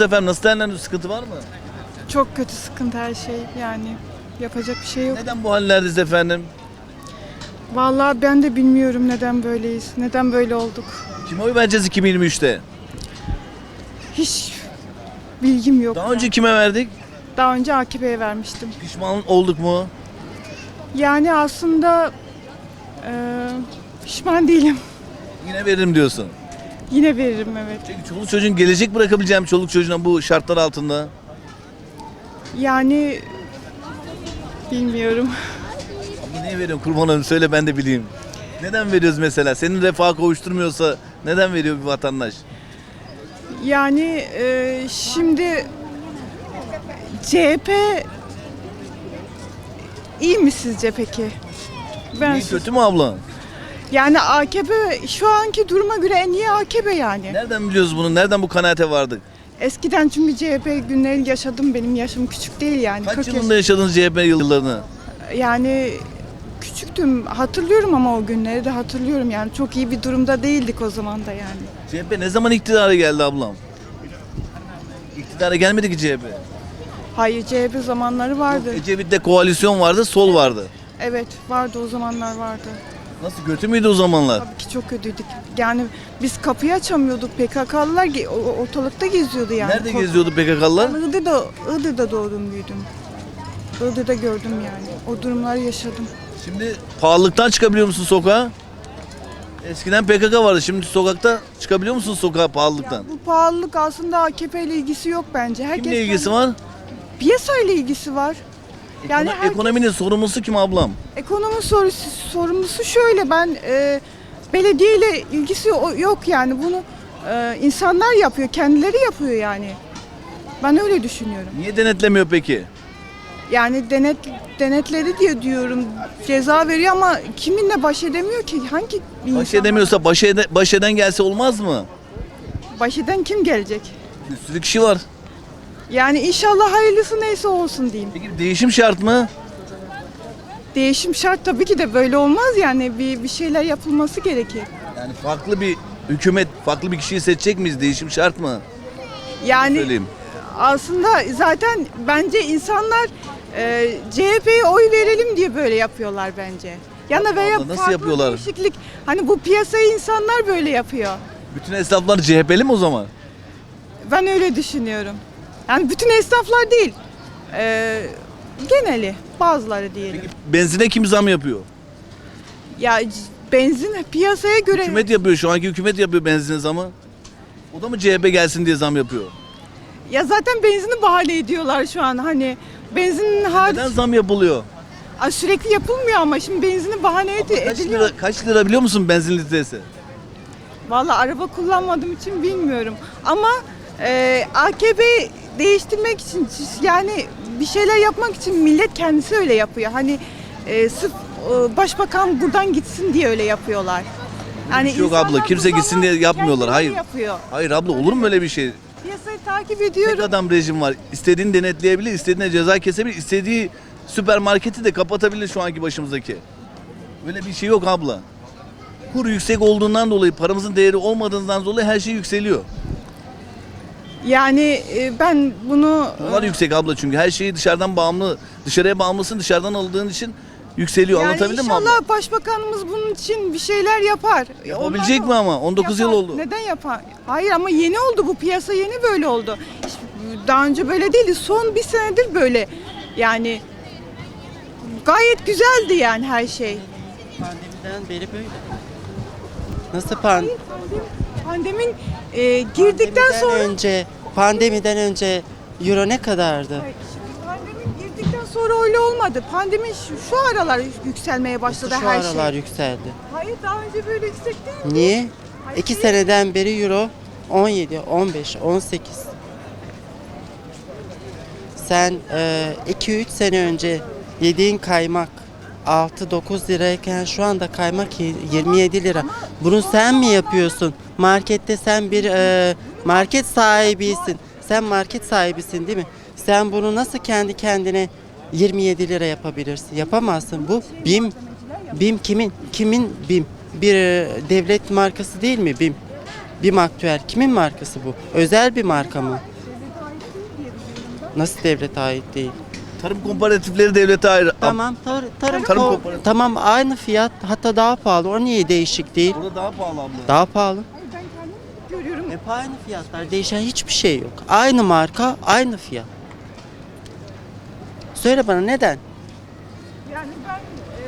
Efendim nasıl değerlendiriyorsunuz? Sıkıntı var mı? Çok kötü sıkıntı her şey yani. Yapacak bir şey yok. Neden bu hallerdeyiz efendim? Vallahi ben de bilmiyorum neden böyleyiz. Neden böyle olduk. Kime oy vereceğiz 2023'te? Hiç bilgim yok. Daha yani. önce kime verdik? Daha önce AKP'ye vermiştim. Pişman olduk mu? Yani aslında eee, pişman değilim. Yine veririm diyorsun. Yine veririm evet. Çünkü çoluk çocuğun gelecek bırakabileceğim çoluk çocuğuna bu şartlar altında. Yani bilmiyorum. Niye veriyorsun kurban olayım söyle ben de bileyim. Neden veriyoruz mesela? Senin refah kavuşturmuyorsa neden veriyor bir vatandaş? Yani eee, şimdi CHP iyi mi sizce peki? Ben İyi kötü mü abla? Yani AKP şu anki duruma göre en iyi AKP yani. Nereden biliyoruz bunu? Nereden bu kanaate vardık? Eskiden çünkü CHP günleri yaşadım. Benim yaşım küçük değil yani. Kaç 40 yılında yaşadınız CHP yıllarını? yaş- Yani küçüktüm. Hatırlıyorum ama o günleri de hatırlıyorum yani. Çok iyi bir durumda değildik o zaman da yani. CHP ne zaman iktidara geldi ablam? İktidara gelmedi ki CHP. Hayır CHP zamanları vardı. Ecevit'te koalisyon vardı, sol vardı. Evet vardı o zamanlar vardı. Nasıl kötü müydü o zamanlar? Tabii ki çok kötüydük. Yani biz kapıyı açamıyorduk. PKK'lılar ge- o- ortalıkta geziyordu yani. Nerede geziyordu PKK'lılar? Ben Iğdır'da, Iğdır'da doğdum büyüdüm. Iğdır'da gördüm yani. O durumları yaşadım. Şimdi pahalılıktan çıkabiliyor musun sokağa? Eskiden PKK vardı. Şimdi sokakta çıkabiliyor musun sokağa pahalılıktan? Bu pahalılık aslında AKP ile ilgisi yok bence. Herkes Kimle ilgisi var? Piyasa ile ilgisi var. Yani herkes- Ekonominin sorumlusu kim ablam? Ekonomi sorusu, sorumlusu şöyle ben e, belediye ile ilgisi o- yok yani bunu e, insanlar yapıyor, kendileri yapıyor yani. Ben öyle düşünüyorum. Niye denetlemiyor peki? Yani denet denetledi diye diyorum ceza veriyor ama kiminle baş edemiyor ki? Hangi bir Baş insan edemiyorsa baş, ede- baş eden gelse olmaz mı? baş eden kim gelecek? Bir sürü kişi var. Yani inşallah hayırlısı neyse olsun diyeyim. Peki değişim şart mı? Değişim şart tabii ki de böyle olmaz yani bir bir şeyler yapılması gerekir. Yani farklı bir hükümet, farklı bir kişiyi seçecek miyiz? Değişim şart mı? Yani Söyleyeyim. aslında zaten bence insanlar e, CHP'ye oy verelim diye böyle yapıyorlar bence. Yani veya abla, nasıl farklı yapıyorlar? değişiklik hani bu piyasayı insanlar böyle yapıyor. Bütün esnaflar CHP'li mi o zaman? Ben öyle düşünüyorum. Yani bütün esnaflar değil. e, geneli bazıları diyelim. Peki benzine kim zam yapıyor? Ya c- benzin piyasaya göre Hükümet yapıyor. Şu anki hükümet yapıyor benzine zamı. O da mı CHP gelsin diye zam yapıyor? ya zaten benzini bahane ediyorlar şu an hani benzinin hariç Neden zam yapılıyor? Ay, sürekli yapılmıyor ama şimdi benzini bahane ed- Kaç ediliyor. lira, kaç lira biliyor musun benzin litresi? Vallahi araba kullanmadığım için bilmiyorum. Ama e, AKP değiştirmek için yani bir şeyler yapmak için millet kendisi öyle yapıyor. Hani e, sırf e, başbakan buradan gitsin diye öyle yapıyorlar. Yani şey yok abla, insanlar kimse gitsin diye yapmıyorlar, kendileri hayır. Yapıyor. Hayır abla olur mu öyle bir şey? Piyasayı takip Tek ediyorum. adam rejim var. İstediğini denetleyebilir, istediğine ceza kesebilir, istediği süpermarketi de kapatabilir şu anki başımızdaki. Böyle bir şey yok abla. Kur yüksek olduğundan dolayı, paramızın değeri olmadığından dolayı her şey yükseliyor. Yani e, ben bunu Dolar yüksek abla çünkü her şeyi dışarıdan bağımlı, dışarıya bağımlısın dışarıdan aldığın için yükseliyor. yani Anlatabildim mi abla? inşallah başbakanımız bunun için bir şeyler yapar. E, Yapabilecek onlar mi ama? 19 yıl Yapar. oldu. Neden yapar? Hayır ama yeni oldu bu piyasa yeni böyle oldu. Hiç- Daha önce böyle değildi. Son bir senedir böyle. Yani gayet güzeldi yani her şey. Pandemiden beri böyle. Nasıl pan Pandemin e, girdikten pandemiden sonra önce pandemiden önce euro ne kadardı? Hayır, şimdi girdikten sonra öyle olmadı. Pandemi şu, şu aralar yükselmeye başladı Şu her aralar şey. yükseldi. Hayır daha önce böyle yüksek değil. Niye? Hayır, İki değil. seneden beri euro 17, 15, 18. Sen 2-3 sene önce yediğin kaymak 6-9 lirayken şu anda kaymak y- 27 lira. Bunu sen mi yapıyorsun? Markette sen bir e, market sahibisin. Sen market sahibisin değil mi? Sen bunu nasıl kendi kendine 27 lira yapabilirsin? Yapamazsın. Bu BİM BİM kimin? Kimin BİM? Bir e, devlet markası değil mi BİM? BİM Aktüel kimin markası bu? Özel bir marka mı? Nasıl devlete ait değil? Tarım komparatifleri devlete ayrı. Tamam tar- tarım, Tarım ko- kooperatif. tamam aynı fiyat hatta daha pahalı. O niye değişik değil? Burada daha pahalı abla. Daha pahalı. Ben kendim görüyorum. Hep aynı fiyatlar. Değişen hiçbir şey yok. Aynı marka, aynı fiyat. Söyle bana neden? Yani ben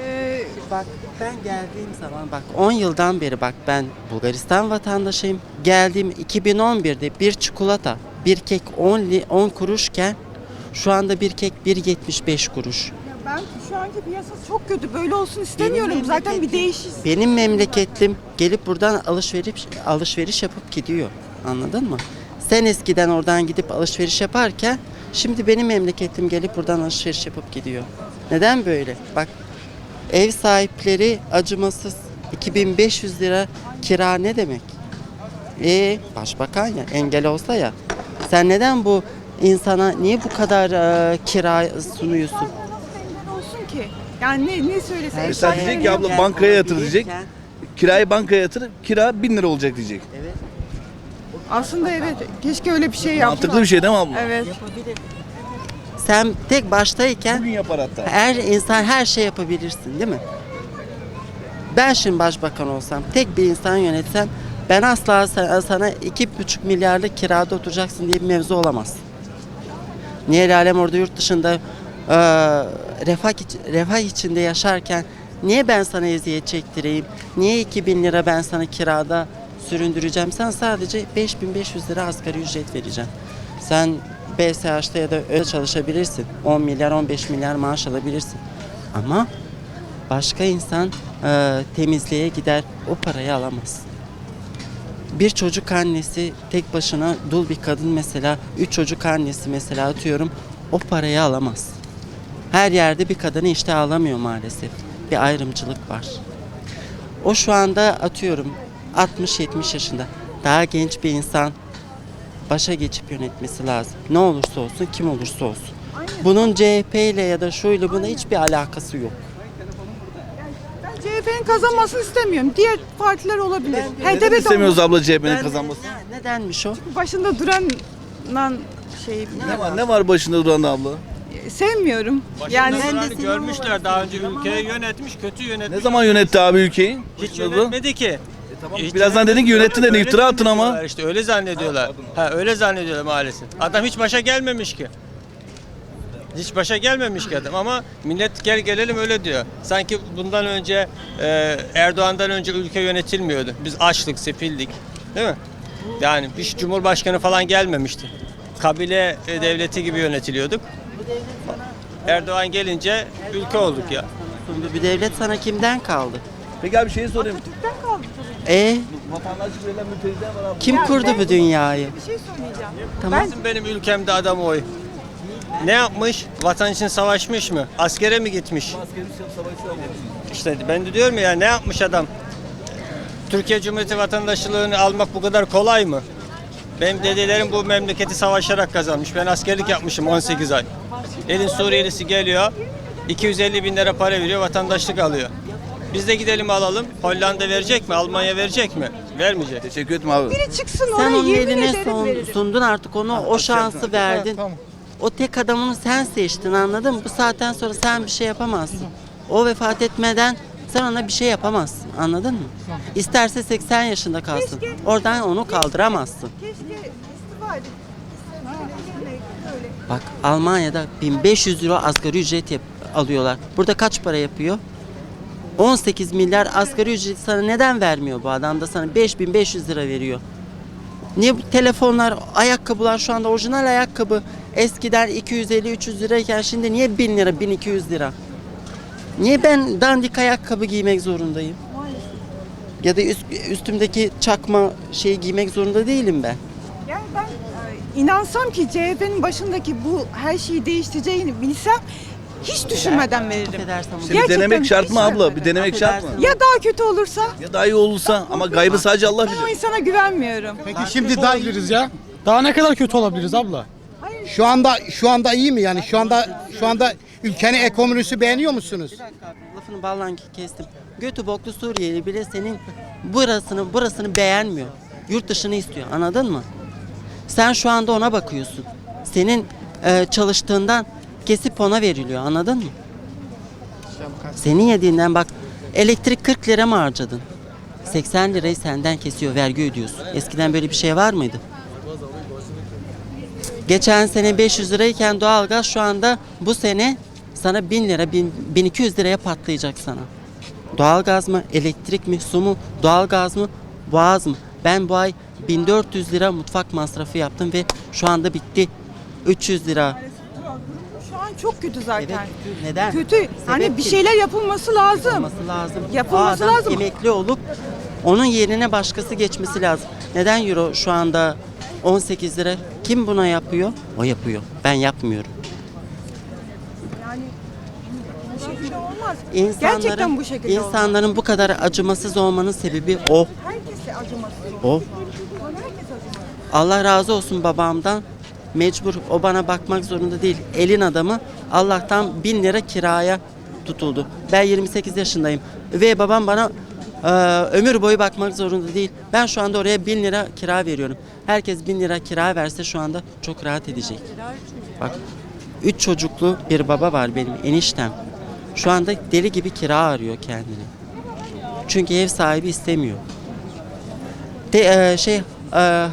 e, Bak ben geldiğim zaman bak 10 yıldan beri bak ben Bulgaristan vatandaşıyım. Geldiğim 2011'de bir çikolata, bir kek 10 li- 10 kuruşken şu anda bir kek 1.75 kuruş. ya ben şu anki piyasa çok kötü. Böyle olsun istemiyorum. Benim Zaten bir memleketim- değişiş. Benim memleketlim gelip buradan alışveriş alışveriş yapıp gidiyor. Anladın mı? Sen eskiden oradan gidip alışveriş yaparken şimdi benim memleketim gelip buradan alışveriş yapıp gidiyor. Neden böyle? Bak ev sahipleri acımasız 2500 lira kira ne demek? E başbakan ya engel olsa ya. Sen neden bu insana niye bu kadar e, kira sunuyorsun? Olsun ki? Yani ne, ne söylese. Her Mesela diyecek ki abla bankaya yatır diyecek. Kirayı bankaya yatır, kira 1000 lira olacak diyecek. Evet. Aslında evet. Keşke öyle bir şey yapsa. Mantıklı bir şey değil mi abla? Evet. Sen tek baştayken Bugün yapar hatta. her insan her şey yapabilirsin değil mi? Ben şimdi başbakan olsam, tek bir insan yönetsem ben asla sana, sana iki buçuk milyarlık kirada oturacaksın diye bir mevzu olamaz. Niye alem orada yurt dışında eee, refah, refah içinde yaşarken niye ben sana eziyet çektireyim? Niye 2000 lira ben sana kirada süründüreceğim? Sen sadece 5500 lira asgari ücret vereceğim. Sen BSH'ta ya da öyle çalışabilirsin. 10 milyar 15 milyar maaş alabilirsin. Ama başka insan eee, temizliğe gider o parayı alamaz. Bir çocuk annesi tek başına dul bir kadın mesela, üç çocuk annesi mesela atıyorum o parayı alamaz. Her yerde bir kadını işte alamıyor maalesef. Bir ayrımcılık var. O şu anda atıyorum 60-70 yaşında. Daha genç bir insan başa geçip yönetmesi lazım. Ne olursa olsun, kim olursa olsun. Bunun CHP ile ya da şuyla buna hiçbir alakası yok. Ben CHP'nin kazanmasını istemiyorum. Diğer partiler olabilir. Neden HDP de istemiyoruz olmaz. abla CHP'nin Ben- kazanmasını? Ne- Nedenmiş o? Başında duran şey Ne var, ne var başında duran abla? sevmiyorum. Yani Ben de Yani senin görmüşler daha önce ülkeyi yönetmiş, kötü yönetmiş. Ne zaman yönetti abi ülkeyi? Hiç Başında yönetmedi ki. Hiç Birazdan dedin ki yönetti dedin, iftira attın ama. İşte öyle zannediyorlar. Ha öyle zannediyorlar maalesef. Adam hiç başa gelmemiş ki. Hiç başa gelmemiş ki adam ama millet gel gelelim öyle diyor. Sanki bundan önce e, Erdoğan'dan önce ülke yönetilmiyordu. Biz açlık, sefildik. Değil mi? Yani bir cumhurbaşkanı falan gelmemişti. Kabile e, devleti gibi yönetiliyorduk. Erdoğan gelince ülke olduk ya. Sundu bir devlet sana kimden kaldı? Peki abi şeyi sorayım. Atatürk'ten kaldı tabii. E Vatandaşlık verilen mülteciler var abi. kim Ya kurdu bu dünyayı? Bir şey söyleyeceğim. Tamam. Bizim benim ülkemde adam oy. Ne yapmış? Vatan için savaşmış mı? Askere mi gitmiş? İşte ben de diyorum ya ne yapmış adam? Türkiye Cumhuriyeti vatandaşlığını almak bu kadar kolay mı? Benim dedelerim bu memleketi savaşarak kazanmış. Ben askerlik yapmışım 18 ay. Elin Suriyelisi geliyor. 250 bin lira para veriyor, vatandaşlık alıyor. Biz de gidelim alalım. Hollanda verecek mi? Almanya verecek mi? Vermeyecek. Teşekkür ederim abi. Biri çıksın Sen oraya onun yemin eline ederim son- veririm. sundun artık onu o şansı verdin. O tek adamını sen seçtin anladın mı? Bu saatten sonra sen bir şey yapamazsın. O vefat etmeden sen ona bir şey yapamazsın anladın mı? İsterse 80 yaşında kalsın. Keşke- Oradan onu kaldıramazsın. Keşke istifa edip öyle. Bak Almanya'da 1500 euro asgari ücret yap- alıyorlar. Burada kaç para yapıyor? 18 milyar asgari ücret sana neden vermiyor bu adam da sana 5500 lira veriyor. Niye bu telefonlar, ayakkabılar şu anda orijinal ayakkabı eskiden 250-300 lirayken şimdi niye 1000 lira, 1200 lira? Niye ben dandik ayakkabı giymek zorundayım? Ya da üst- üstümdeki çakma şeyi giymek zorunda değilim ben. Yani ben e, inansam ki CHP'nin başındaki bu her şeyi değiştireceğini bilsem hiç düşünmeden veririm. Bunu- Şimdi Gerçekten denemek şart mı hiç abla? Bir denemek şart mı? Ya daha kötü olursa Ya daha iyi olursa ama gaybı sadece Allah ben o bilir. insana güvenmiyorum. Peki şimdi daha olabiliriz ya. Daha ne kadar kötü olabiliriz abla? Şu anda şu anda iyi mi yani? Şu anda şu anda ülkenin ekonomisi beğeniyor musunuz? Bir dakika abi, lafını ballan kestim. Götü boklu Suriyeli bile senin burasını burasını beğenmiyor. Yurt dışını istiyor anladın mı? Sen şu anda ona bakıyorsun. Senin e, çalıştığından kesip ona veriliyor anladın mı? Senin yediğinden bak elektrik 40 lira mı harcadın? 80 lirayı senden kesiyor vergi ödüyorsun. Eskiden böyle bir şey var mıydı? Geçen sene 500 lirayken doğalgaz şu anda bu sene sana 1000 lira, 1000 1200 liraya patlayacak sana. Doğalgaz mı, elektrik mi, su mu, doğalgaz mı, boğaz mı? Ben bu ay 1400 lira mutfak masrafı yaptım ve şu anda bitti. 300 lira. Çok kötü zaten. Evet, kötü. neden? Kötü. Hani bir kim? şeyler yapılması lazım. Yapılması lazım. Yapılması O adam lazım. emekli olup onun yerine başkası geçmesi lazım. Neden euro şu anda 18 lira? Kim buna yapıyor? O yapıyor. Ben yapmıyorum. Yani bu şekilde olmaz. İnsanların, Gerçekten bu şekilde olmaz. insanların bu kadar acımasız olmanın sebebi o. Herkese acımasız O. olsun. Herkes acımasız. Allah razı olsun babamdan. Mecbur o bana bakmak zorunda değil. Elin adamı Allah'tan bin lira kiraya tutuldu. Ben 28 yaşındayım. Ve babam bana e, ömür boyu bakmak zorunda değil. Ben şu anda oraya bin lira kira veriyorum. Herkes bin lira kira verse şu anda çok rahat edecek. Bak üç çocuklu bir baba var benim eniştem. Şu anda deli gibi kira arıyor kendini. Çünkü ev sahibi istemiyor. De, e, şey e,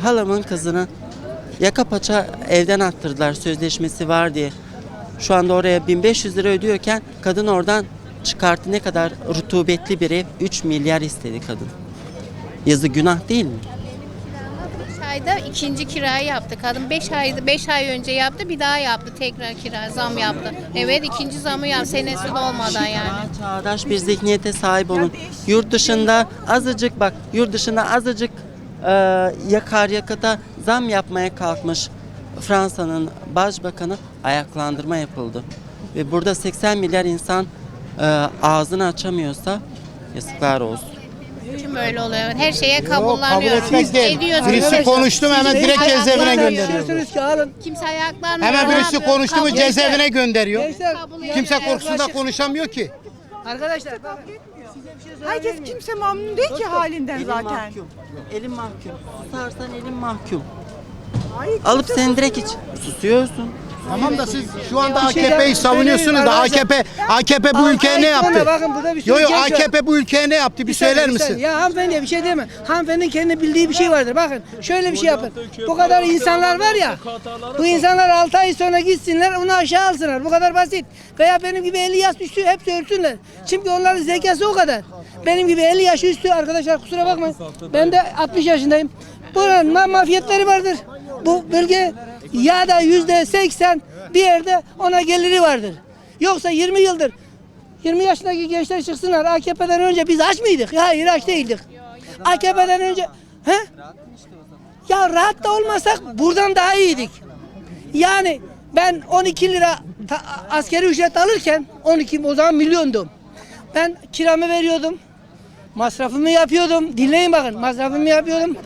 halamın kızını yaka paça evden attırdılar sözleşmesi var diye. Şu anda oraya 1500 lira ödüyorken kadın oradan çıkarttı ne kadar rutubetli bir ev 3 milyar istedi kadın. Yazı günah değil mi? 5 ayda ikinci kirayı yaptı. Kadın 5 ayda 5 ay önce yaptı bir daha yaptı tekrar kira zam yaptı. Evet ikinci zamı yaptı senesi de olmadan yani. Çağdaş bir zihniyete sahip olun. Yurt dışında azıcık bak yurt dışında azıcık e, yakar yakıta zam yapmaya kalkmış Fransa'nın başbakanı ayaklandırma yapıldı. Ve burada 80 milyar insan e, ağzını açamıyorsa yazıklar olsun. Çünkü böyle oluyor. Her şeye kabul kabullanıyor. etmek değil. Ediyoruz. Birisi konuştu mu hemen direkt cezaevine gönderiyor. Diyorsunuz ki alın. Kimse ayaklanmıyor. Hemen birisi konuştu mu Kabul- cezaevine gönderiyor. Gençler, Kimse korkusunda konuşamıyor ki. arkadaşlar bakın. Herkes kimse memnun değil ki halinden Elin zaten. mahkum. Elin mahkum. Susarsan elin mahkum. Hayır, Alıp seni direkt iç. Susuyorsun. Tamam da siz şu anda şey AKP'yi savunuyorsunuz da AKP AKP bu ülkeye ne yaptı? Bakın burada bir sürü Yo yo genç var. AKP bu ülkeye ne yaptı? Bir söyler misin? Ya hanımefendi bir şey deme. Hanımefendinin kendi bildiği bir şey vardır. Bakın şöyle bir şey yapın. Bu kadar insanlar var ya. Bu insanlar 6 ay sonra gitsinler onu aşağı alsınlar. Bu kadar basit. Veya benim gibi 50 yaş üstü hepsi ölsünler. Çünkü onların zekası o kadar. Benim gibi 50 yaş üstü arkadaşlar kusura bakmayın. Ben de 60 yaşındayım. Buranın ma- mafiyetleri vardır. Bu bölge ya da yüzde 80 bir yerde ona geliri vardır. Yoksa 20 yıldır 20 yaşındaki gençler çıksınlar. AKP'den önce biz aç mıydık? Hayır aç değildik. AKP'den önce he? Ya rahat da olmasak buradan daha iyiydik. Yani ben 12 lira ta- askeri ücret alırken 12 o zaman milyondum. Ben kiramı veriyordum. Masrafımı yapıyordum. Dinleyin bakın masrafımı yapıyordum.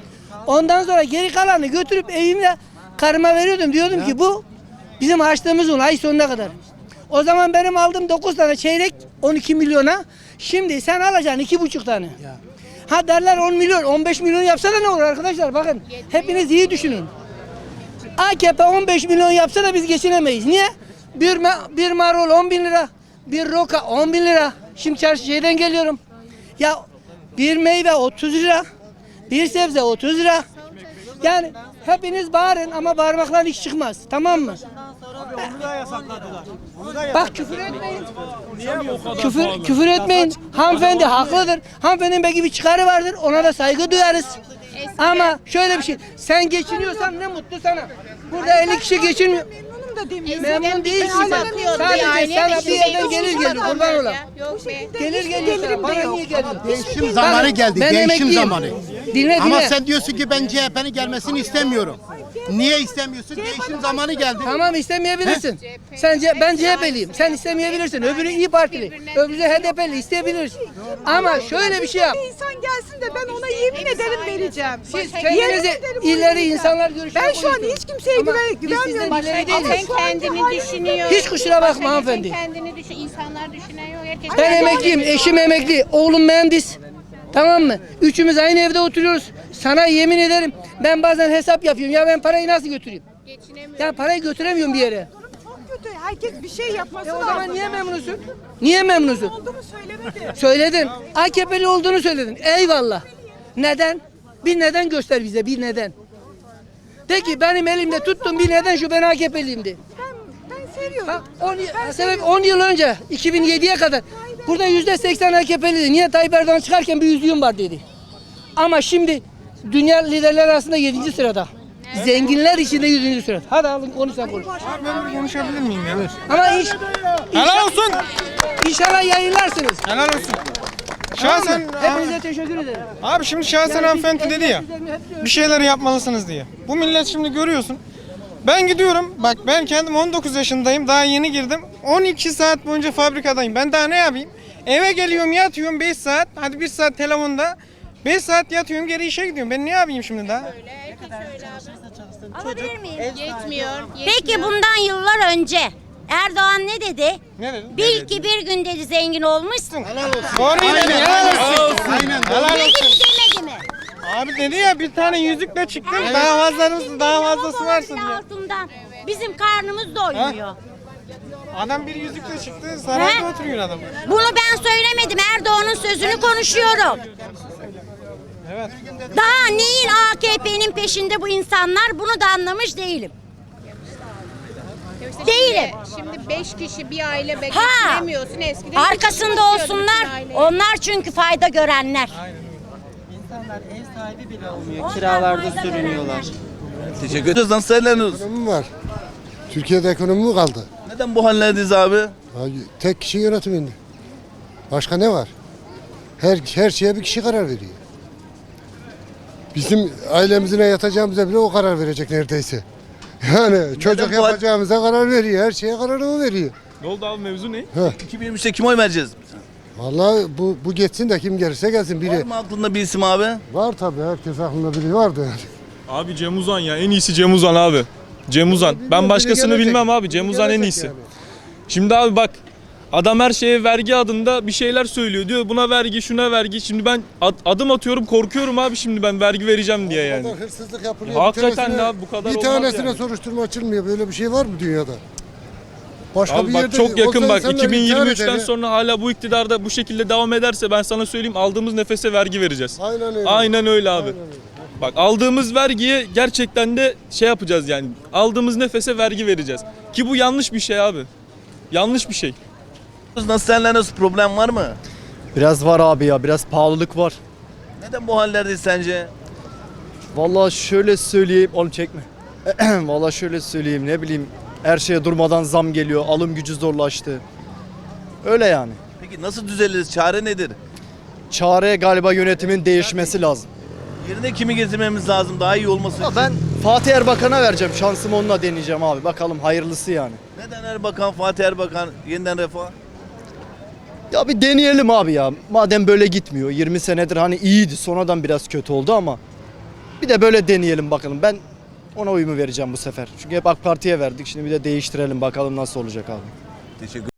Ondan sonra geri kalanı götürüp evimde karıma veriyordum. Diyordum ki bu bizim harçlığımız un ay sonuna kadar. O zaman benim aldığım 9 tane çeyrek 12 milyona. Şimdi sen alacaksın 2,5 tane. Ha derler 10 milyon 15 milyon yapsa da ne olur arkadaşlar bakın. Hepiniz iyi düşünün. AKP 15 milyon yapsa da biz geçinemeyiz. Niye? Bir, ma- bir marul 10 bin lira. Bir roka 10 bin lira. Şimdi çarşı şeyden geliyorum. Ya bir meyve 30 lira. Bir sebze 30 lira. Yani hepiniz bağırın ama bağırmakla iş çıkmaz. Tamam mı? Bak küfür etmeyin. Küfür, küfür etmeyin. Hanımefendi haklıdır. Hanımefendinin belki bir çıkarı vardır. Ona da saygı duyarız. Ama şöyle bir şey. Sen geçiniyorsan ne mutlu sana. Burada 50 kişi geçinmiyor. Memnunum da demiyorum. Memnun değilsin sen. Sadece sana bir yerden gelir gelir. Kurban yok ola. ya, Yok be. Gelir de Bana niye geliyor? Değişim zamanı geldi. Ben Değişim emekliyim. zamanı. Dinle Ama dinle. sen diyorsun ki ben CHP'nin gelmesini istemiyorum. Niye istemiyorsun? Değişim zamanı geldi. Tamam istemeyebilirsin. Sen C- ben CHP'liyim. Sen istemeyebilirsin. Öbürü İyi Partili. Öbürü HDP'li isteyebilirsin. Ama şöyle bir şey yap. Bir insan gelsin de ben ona yemin ederim vereceğim. Siz Yemin ederim ona ileri vereceğim. insanlar görüşüne Ben şu an hiç kimseye Ama güven, biz sizden güvenmiyorum. ileri Ama değiliz. Kendini düşünüyor. Hiç kusura bakma hanımefendi. Kendini düşün. İnsanlar düşünen yok. Herkes Ben emekliyim, eşim emekli, oğlum mühendis. Tamam mı? Üçümüz aynı evde oturuyoruz. Sana yemin ederim ben bazen hesap yapıyorum. Ya ben parayı nasıl götüreyim? Geçinemiyor. Yani parayı götüremiyorum bir yere. Durum çok kötü. Herkes bir şey yapması E o lazım. zaman niye memnunsun? Niye memnunsun? Olduğunu söylemedi. Söyledin. AKP'li olduğunu söyledin. Eyvallah. Neden? Bir neden göster bize bir neden. De ki benim elimde tuttum bir neden şu ben AKP'liyim de. Ben, ben seviyorum. Ha, 10 yıl, sebep 10 yıl önce 2007'ye kadar burada yüzde 80 AKP'liydi. Niye Tayyip Erdoğan çıkarken bir yüzüğüm var dedi. Ama şimdi dünya liderler arasında 7. sırada. Zenginler içinde 100. sırada. Hadi alın onu sen konuş. Ben konuşabilir miyim ya? Ama iş Helal olsun. inşallah yayınlarsınız. Helal olsun. Şahsen Hepinize teşekkür ederim. abi şimdi şahsen hanımefendi dedi ya. Bir şeyler yapmalısınız diye. Bu millet şimdi görüyorsun. Ben gidiyorum. Bak ben kendim 19 yaşındayım. Daha yeni girdim. 12 saat boyunca fabrikadayım. Ben daha ne yapayım? Eve geliyorum yatıyorum 5 saat. Hadi 1 saat telefonda. 5 saat yatıyorum geri işe gidiyorum. Ben ne yapayım şimdi daha? Alabilir miyim? Yetmiyor. Peki bundan yıllar önce Erdoğan ne dedi? Ne dedi? Bil ki bir gün dedi zengin olmuşsun. Doğru dedi. Helal olsun. Helal Dedi olsun. mi demedi mi? Abi dedi ya bir tane yüzükle çıktım. Daha fazlası daha fazlası varsın diye. altından. Bizim karnımız doymuyor. Adam bir yüzükle çıktı. Sarayda He? oturuyor adam. Bunu ben söylemedim. Erdoğan'ın sözünü konuşuyorum. Evet. Daha neyin AKP'nin peşinde bu insanlar bunu da anlamış değilim. Değilim. Şimdi, şimdi beş kişi bir aile Ha. bekleyemiyorsun. Eskiden Arkasında olsunlar. Onlar çünkü fayda görenler. İnsanlar ev sahibi bile olmuyor. Kiralarda sürünüyorlar. Teşekkür ederiz. Nasıl değerlendiriyorsunuz? Ekonomi var. Türkiye'de ekonomi mi kaldı? Neden bu hallerdeyiz abi? Ya Tek kişi yönetiminde. Başka ne var? Her her şeye bir kişi karar veriyor. Bizim ailemizine yatacağımıza bile o karar verecek neredeyse. Yani çocuk hal- yapacağımıza karar veriyor. Her şeye kararı o veriyor. Ne oldu abi mevzu ne? 2023'te kime oy vereceğiz? Vallahi bu bu geçsin de kim gelirse gelsin Var biri. mı aklında bir isim abi? Var tabii herkes aklında biri vardı yani. Abi Cem Uzan ya en iyisi Cem Uzan abi. Cem Uzan. Ben başkasını bilmem abi. Cem Uzan en iyisi. Şimdi abi bak adam her şeye vergi adında bir şeyler söylüyor. Diyor buna vergi şuna vergi. Şimdi ben ad- adım atıyorum korkuyorum abi şimdi ben vergi vereceğim diye yani. kadar hırsızlık yapılıyor. Hakikaten bir tanesine, de abi, bu kadar Bir olmaz tanesine yani. soruşturma açılmıyor. Böyle bir şey var mı dünyada? Başka Abi bir bak yerde çok yakın bak insanlar intihar 2023'ten eder ya. sonra hala bu iktidarda bu şekilde devam ederse ben sana söyleyeyim aldığımız nefese vergi vereceğiz. Aynen öyle. Aynen öyle abi. Bak aldığımız vergiye gerçekten de şey yapacağız yani. Aldığımız nefese vergi vereceğiz. Ki bu yanlış bir şey abi. Yanlış bir şey. Nasıl değerlendiriyorsunuz? Problem var mı? Biraz var abi ya biraz pahalılık var. Neden bu hallerdeyiz sence? Vallahi şöyle söyleyeyim onu çekme. Vallahi şöyle söyleyeyim ne bileyim her şeye durmadan zam geliyor alım gücü zorlaştı. Öyle yani. Peki nasıl düzeliriz? Çare nedir? Çare galiba yönetimin değişmesi lazım. Yerine kimi getirmemiz lazım daha iyi olması için? ben Fatih Erbakan'a vereceğim şansımı onunla deneyeceğim abi bakalım hayırlısı yani. Neden Erbakan, Fatih Erbakan, yeniden refah? Ya bir deneyelim abi ya madem böyle gitmiyor 20 senedir hani iyiydi sonradan biraz kötü oldu ama bir de böyle deneyelim bakalım ben ona uyumu vereceğim bu sefer. Çünkü hep AK Parti'ye verdik şimdi bir de değiştirelim bakalım nasıl olacak abi. Teşekkür